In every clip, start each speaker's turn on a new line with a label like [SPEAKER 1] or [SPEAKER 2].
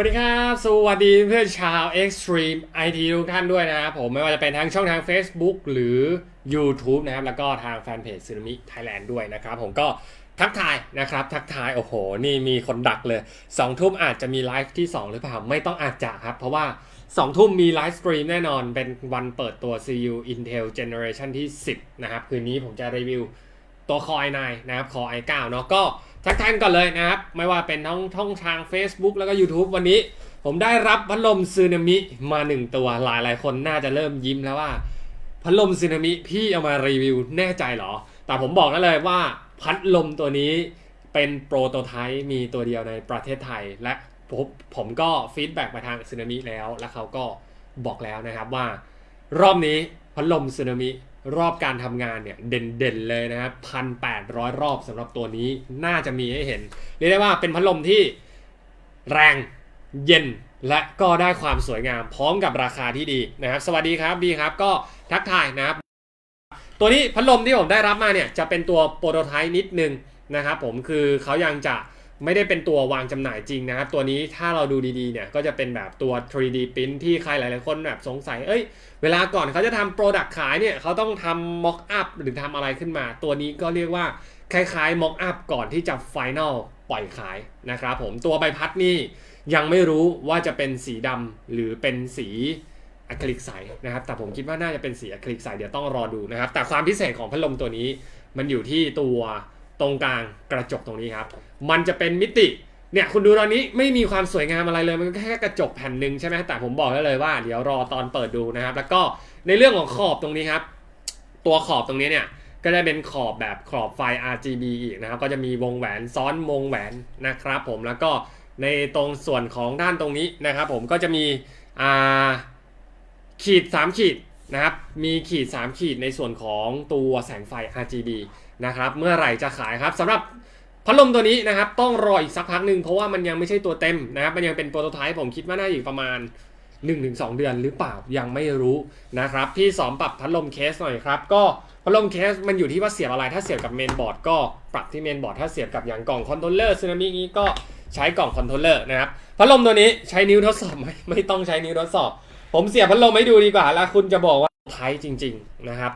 [SPEAKER 1] วัสดีครับ สวัสดีเพื่อนชาว Extreme IT ทุกท่านด้วยนะครับผมไม่ว่าจะเป็นทั้งช่องทาง Facebook หรือ YouTube นะครับ แล้วก็ทางแฟนเพจซึนามิไทยแลนด์ด้วยนะครับ ผมก็ทักทายนะครับ ทักทายโอ้โห นี่มีคนดักเลย 2 ทุ่มอาจจะมีไลฟ์ที่ 2 หรือเปล่า ไม่ต้องอาจจะครับ เพราะว่า 2 ทุ่มมีไลฟ์สตรีมแน่นอนเป็นวันเปิดตัว CU Intel Generation ที่ 10 นะครับ คืนนี้ผมจะรีวิว ตัวคอยนนะครับคอ i9 เนาะก็ทักทายกันก่อนเลยนะครับ ไม่ว่าเป็นทั้งท่องทาง Facebook แล้วก็ YouTube วันนี้ผมได้รับพัดลมซึนามิมาหนึ่งตัวหลายหลายคนน่าจะเริ่มยิ้มแล้วว่า พัดลมซึนามิพี่เอามารีวิวแน่ใจเหรอ แต่ผมบอกได้เลยว่าพัดลมตัวนี้เป็นโปรโตไทป์มีตัวเดียวในประเทศไทย และผมผมก็ฟีดแบ็กมาทางซึนามิแล้ว และเขาก็บอกแล้วนะครับว่ารอบนี้พัดลมซึนามิ รอบการทำงานเนี่ยเด่นๆเลยนะครับพันแปดร้อยรอบสำหรับตัวนี้น่าจะมีให้เห็น เรียกได้ว่าเป็นพัดลมที่แรงเย็นและก็ได้ความสวยงามพร้อมกับราคาที่ดีนะครับ สวัสดีครับบีครับก็ทักทายนะครับ ตัวนี้พัดลมที่ผมได้รับมาเนี่ยจะเป็นตัวโปรโตไทป์นิดนึงนะครับผมคือเขายังจะ ไม่ได้เป็นตัววางจำหน่ายจริงนะครับ ตัวนี้ถ้าเราดูดีๆเนี่ยก็จะเป็นแบบตัว 3D print ที่ใครหลายๆคนแบบสงสัย เอ้ย เวลาก่อนเขาจะทำโปรดักต์ขายเนี่ยเขาต้องทำ mock up หรือทำอะไรขึ้นมา ตัวนี้ก็เรียกว่าคล้ายๆ mock up ก่อนที่จะ final ปล่อยขายนะครับผมตัวใบพัดนี่ยังไม่รู้ว่าจะเป็นสีดำหรือเป็นสีอะคริลิกใสนะครับ แต่ผมคิดว่าน่าจะเป็นสีอะคริลิกใสเดี๋ยวต้องรอดูนะครับ แต่ความพิเศษของพัดลมตัวนี้มันอยู่ที่ตัว ตรงกลางกระจกตรงนี้ครับ มันจะเป็นมิติเนี่ยคุณดูตอนนี้ไม่มีความสวยงามอะไรเลยมันแค่กระจกแผ่นหนึ่งใช่ไหมแต่ผมบอกได้เลยว่า เดี๋ยวรอตอนเปิดดูนะครับ แล้วก็ในเรื่องของขอบตรงนี้ครับ ตัวขอบตรงนี้เนี่ยก็จะเป็นขอบแบบขอบไฟ RGB อีกนะครับ ก็จะมีวงแหวนซ้อนวงแหวนนะครับผมแล้วก็ในตรงส่วนของด้านตรงนี้นะครับ ผมก็จะมีขีด 3 ขีดนะครับ มีขีด 3 ขีดในส่วนของตัวแสงไฟ RGB นะครับเมื่อไหร่จะขายครับสำหรับพัดลมตัวนี้นะครับต้องรออีกสักพักหนึ่งเพราะว่ามันยังไม่ใช่ตัวเต็มนะครับมันยังเป็นโปรโตไทป์ผมคิดว่าน่าอยู่ประมาณ 1-2 เดือนหรือเปล่ายังไม่รู้นะครับพี่สอนปรับพัดลมเคสหน่อยครับก็พัดลมเคสมันอยู่ที่ว่าเสียบอะไรถ้าเสียบกับเมนบอร์ดก็ปรับที่เมนบอร์ดถ้าเสียบกับอย่างกล่องคอนโทรลเลอร์ซึนามินี้ก็ใช้กล่องคอนโทรลเลอร์นะครับพัดลมตัวนี้ใช้นิ้วทดสอบไหมไม่ต้องใช้นิ้วทดสอบ ผมเสียบพัดลมให้ดูดีกว่าแล้วคุณจะบอกว่าไทยจริง ๆนะครับ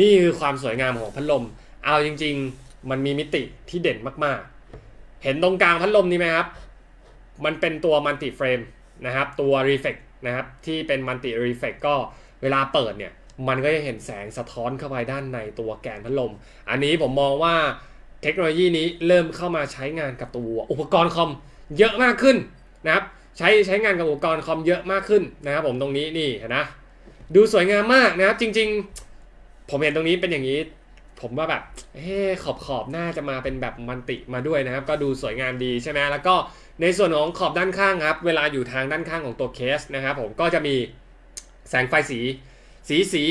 [SPEAKER 1] นี่คือความสวยงามของพัดลม เอาจริง ๆ มันมีมิติที่เด่นมากๆ เห็นตรงกลางพัดลมนี้ไหมครับ มันเป็นตัวมัลติเฟรมนะครับ ตัว Reflect นะครับที่เป็นมัลติ Reflect ก็เวลาเปิดเนี่ย มันก็จะเห็นแสงสะท้อนเข้าไปด้านในตัวแกนพัดลม อันนี้ผมมองว่าเทคโนโลยีนี้เริ่มเข้ามาใช้งานกับตัวอุปกรณ์คอมเยอะมากขึ้นนะครับใช้ใช้งานกับอุปกรณ์คอมเยอะมากขึ้นนะครับผมตรงนี้นี่นะดูสวยงามมากนะครับจริง ๆ ผมเห็นตรงนี้เป็นอย่างนี้ ผมว่าแบบเฮ้ขอบขอบน่าจะมาเป็นแบบมันติมาด้วยนะครับ ก็ดูสวยงามดีใช่ไหมแล้วก็ในส่วนของขอบด้านข้างครับ เวลาอยู่ทางด้านข้างของตัวเคสนะครับผมก็จะมีแสงไฟสีสีสี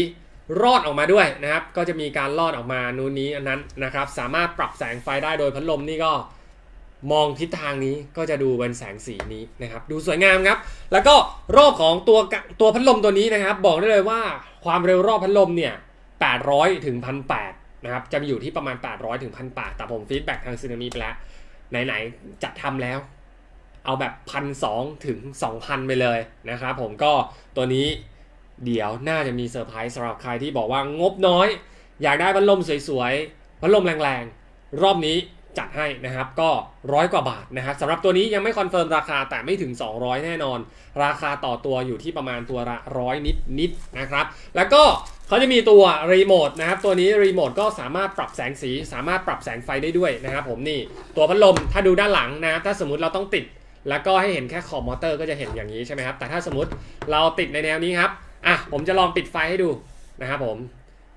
[SPEAKER 1] รอดออกมาด้วยนะครับ ก็จะมีการรอดออกมานู้นนี้อันนั้นนะครับ สามารถปรับแสงไฟได้โดยพัดลมนี่ก็มองทิศทางนี้ก็จะดูเป็นแสงสีนี้นะครับ ดูสวยงามครับ แล้วก็รอบของตัวตัวพัดลมตัวนี้นะครับ บอกได้เลยว่าความเร็วรอบพัดลมเนี่ย800ถึง1,800 นะครับจะอยู่ที่ประมาณ 800ถึง1,800แต่ผมฟีดแบ็กทางซีนามีไปแล้วไหนๆจะทำแล้ว เอาแบบ1,200ถึง2,000ไปเลยนะครับผมก็ตัวนี้เดี๋ยวน่าจะมีเซอร์ไพรส์สำหรับใครที่บอกว่างบน้อย อยากได้พัดลมสวยๆพัดลมแรงๆ รอบนี้จัดให้นะครับก็ร้อยกว่าบาทนะครับสำหรับตัวนี้ยังไม่คอนเฟิร์มราคาแต่ไม่ถึง 200 แน่นอน ราคาต่อตัวอยู่ที่ประมาณตัวละร้อยนิดนิดๆนะครับ แล้วก็ เขาจะมีตัวรีโมทนะครับ ตัวนี้รีโมทก็สามารถปรับแสงสี สามารถปรับแสงไฟได้ด้วยนะครับผมนี่ตัวพัดลมถ้าดูด้านหลังนะถ้าสมมติเราต้องติด แล้วก็ให้เห็นแค่ขอบมอเตอร์ก็จะเห็นอย่างนี้ใช่ไหมครับ แต่ถ้าสมมติเราติดในแนวนี้ครับอะผมจะลองปิดไฟให้ดูนะครับผม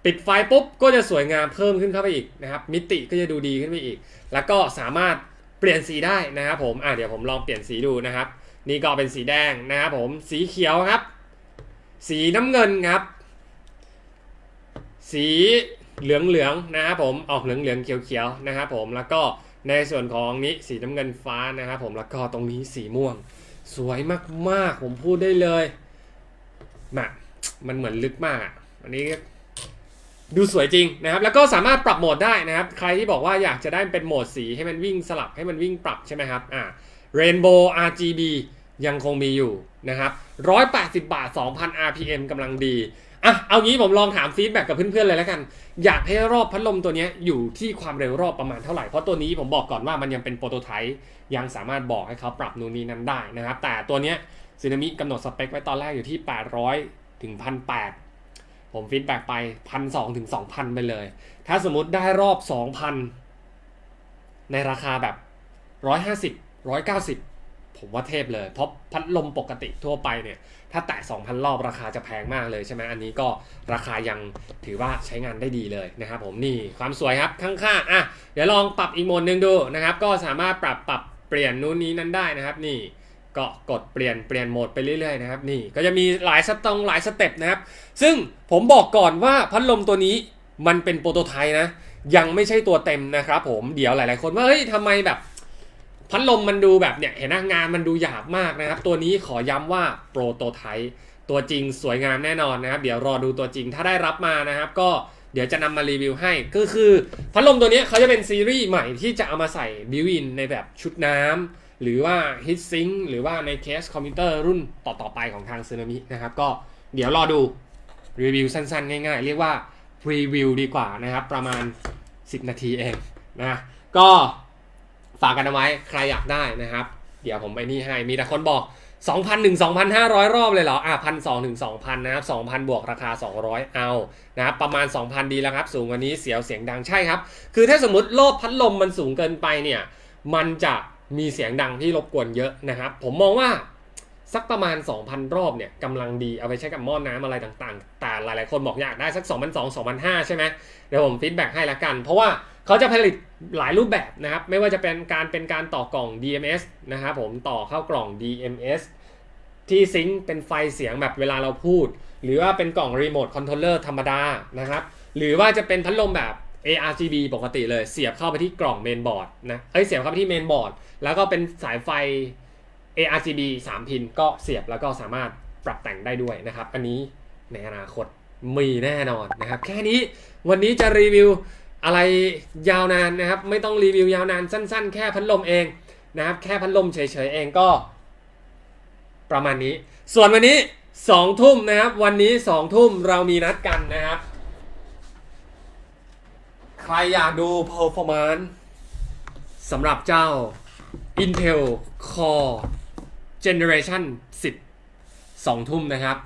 [SPEAKER 1] ปิดไฟปุ๊บก็จะสวยงามเพิ่มขึ้นเข้าไปอีกนะครับ มิติก็จะดูดีขึ้นไปอีก แล้วก็สามารถเปลี่ยนสีได้นะครับผมอะเดี๋ยวผมลองเปลี่ยนสีดูนะครับ นี่ก็เป็นสีแดงนะครับผมสีเขียวครับ สีน้ำเงินครับ สีเหลืองเหลืองๆนะครับผมออกเหลืองเหลืองๆเขียวเขียวๆนะครับผมแล้วก็ในส่วนของนี้สีน้ำเงินฟ้านะครับผมแล้วก็ตรงนี้สีม่วง สวยมากๆผมพูดได้เลยมามันเหมือนลึกมากอันนี้ดูสวยจริงนะครับ แล้วก็สามารถปรับโหมดได้นะครับ ใครที่บอกว่าอยากจะได้เป็นโหมดสีให้มันวิ่งสลับให้มันวิ่งปรับใช่ไหมครับอ่า Rainbow RGB ยังคงมีอยู่นะครับ 180 บาท 2,000 RPM กำลังดี อะเอางี้ผมลองถามฟีดแบ็กกับเพื่อนๆเลยแล้วกัน อยากให้รอบพัดลมตัวนี้อยู่ที่ความเร็วรอบประมาณเท่าไหร่ เพราะตัวนี้ผมบอกก่อนว่ามันยังเป็นโปรโตไทป์ยังสามารถบอกให้เขาปรับนู่นนี่นั้นได้นะครับ แต่ตัวนี้ซีนามิกำหนดสเปคไว้ตอนแรกอยู่ที่ 800 ถึง 1,800 ผมฟีดแบ็กไป 1,200 ถึง 2,000 ไปเลย ถ้าสมมติได้รอบ 2,000 ในราคาแบบ 150 190 ผมว่าเทพเลย เพราะพัดลมปกติทั่วไปเนี่ย ถ้าแตะ 2,000 รอบราคาจะแพงมากเลยใช่ไหมอันนี้ก็ราคายังถือว่าใช้งานได้ดีเลยนะครับผมนี่ความสวยครับข้างๆอะเดี๋ยวลองปรับอีกโหมดหนึ่งดูนะครับ ก็สามารถปรับปรับเปลี่ยนนู้นนี้นั้นได้นะครับนี่ก็กดเปลี่ยนเปลี่ยนโหมดไปเรื่อยๆนะครับนี่ก็จะมีหลายสตองหลายสเต็ปนะครับ ซึ่งผมบอกก่อนว่าพัดลมตัวนี้มันเป็นโปรโตไทป์นะ ยังไม่ใช่ตัวเต็มนะครับผมเดี๋ยวหลายๆคนว่าเฮ้ยทำไมแบบ พัดลมมันดูแบบเนี่ยเห็นหน้างานมันดูหยาบมากนะครับ ตัวนี้ขอย้ำว่าโปรโตไทป์ตัวจริงสวยงามแน่นอนนะครับ เดี๋ยวรอดูตัวจริงถ้าได้รับมานะครับ ก็เดี๋ยวจะนำมารีวิวให้ ก็คือพัดลมตัวนี้เขาจะเป็นซีรีส์ใหม่ที่จะเอามาใส่บิวอินในแบบชุดน้ำหรือว่าฮิตซิงหรือว่าในเคสคอมพิวเตอร์รุ่นต่อๆไปของทางซึนามินะครับ ก็เดี๋ยวรอดูรีวิวสั้นๆ ง่ายๆ เรียกว่าพรีวิวดีกว่านะครับ ประมาณ 10 นาทีเองนะก็ ฝากกันเอาไว้ใครอยากได้นะครับ เดี๋ยวผมไปนี่ให้ มีแต่คนบอก 2,000ถึง2,500 รอบเลยเหรอ อะพันสถึง2,000นะครับ2,000บวกราคา 200 เอานะครับประมาณ 2,000 ดีแล้วครับ สูงกว่านี้เสียวเสียงดังใช่ครับ คือถ้าสมมติรอบพัดลมมันสูงเกินไปเนี่ย มันจะมีเสียงดังที่รบกวนเยอะนะครับ ผมมองว่าสักประมาณ 2,000 รอบเนี่ยกำลังดีเอาไปใช้กับหม้อน้ำอะไรต่างๆ แต่หลายๆคนบอกอยากได้สัก 2,200 2,500 ใช่ไหมเดี๋ยวผมฟีดแบ็กให้ละกัน เพราะว่า เขาจะผลิตหลายรูปแบบนะครับ ไม่ว่าจะเป็นการเป็นการต่อกล่อง DMS นะครับผมต่อเข้ากล่อง DMS ที่ซิงค์เป็นไฟเสียงแบบเวลาเราพูด หรือว่าเป็นกล่องรีโมทคอนโทรลเลอร์ธรรมดานะครับ หรือว่าจะเป็นพัดลมแบบ ARGB ปกติเลยเสียบเข้าไปที่กล่องเมนบอร์ดนะเอ้ยเสียบเข้าไปที่เมนบอร์ดแล้วก็เป็นสายไฟ ARGB 3 พินก็เสียบแล้วก็สามารถปรับแต่งได้ด้วยนะครับ อันนี้ในอนาคตมีแน่นอนนะครับ แค่นี้วันนี้จะรีวิว อะไรยาวนานนะครับ ไม่ต้องรีวิวยาวนานสั้น ๆ แค่พัดลมเองนะครับ แค่พัดลมเฉยๆเองก็ ประมาณนี้ ส่วนวันนี้2ทุ่มนะครับ วันนี้2ทุ่มเรามีนัดกันนะครับ ใครอยากดู performance สำหรับเจ้า Intel Core Generation 10 2ทุ่มนะครับ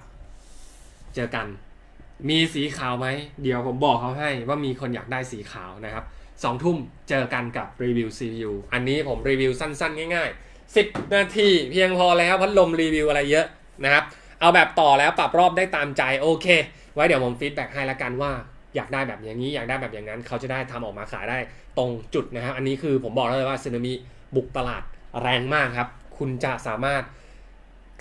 [SPEAKER 1] เจอกัน มีสีขาวไหม เดี๋ยวผมบอกเขาให้ว่ามีคนอยากได้สีขาวนะครับ2ทุ่มเจอกันกับรีวิว CPU อันนี้ผมรีวิวสั้น ๆ ง่ายๆ 10 นาทีเพียงพอแล้วพัดลมรีวิวอะไรเยอะนะครับ เอาแบบต่อแล้วปรับรอบได้ตามใจโอเค ไว้เดี๋ยวผมฟีดแบ็กให้ละกันว่าอยากได้แบบอย่างนี้อยากได้แบบอย่างนั้น เขาจะได้ทำออกมาขายได้ตรงจุดนะครับ อันนี้คือผมบอกเลยว่าซึนามิบุกตลาดแรงมากครับ คุณจะสามารถ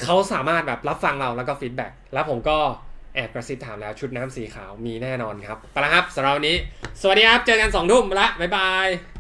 [SPEAKER 1] เขาสามารถแบบรับฟังเราแล้วก็ฟีดแบ็กแล้วผมก็ แอบกระซิบถามแล้วชุดน้ำสีขาวมีแน่นอนครับไปละครับสำหรับวันนี้ สวัสดีครับ เจอกันสองทุ่มละบ๊ายบาย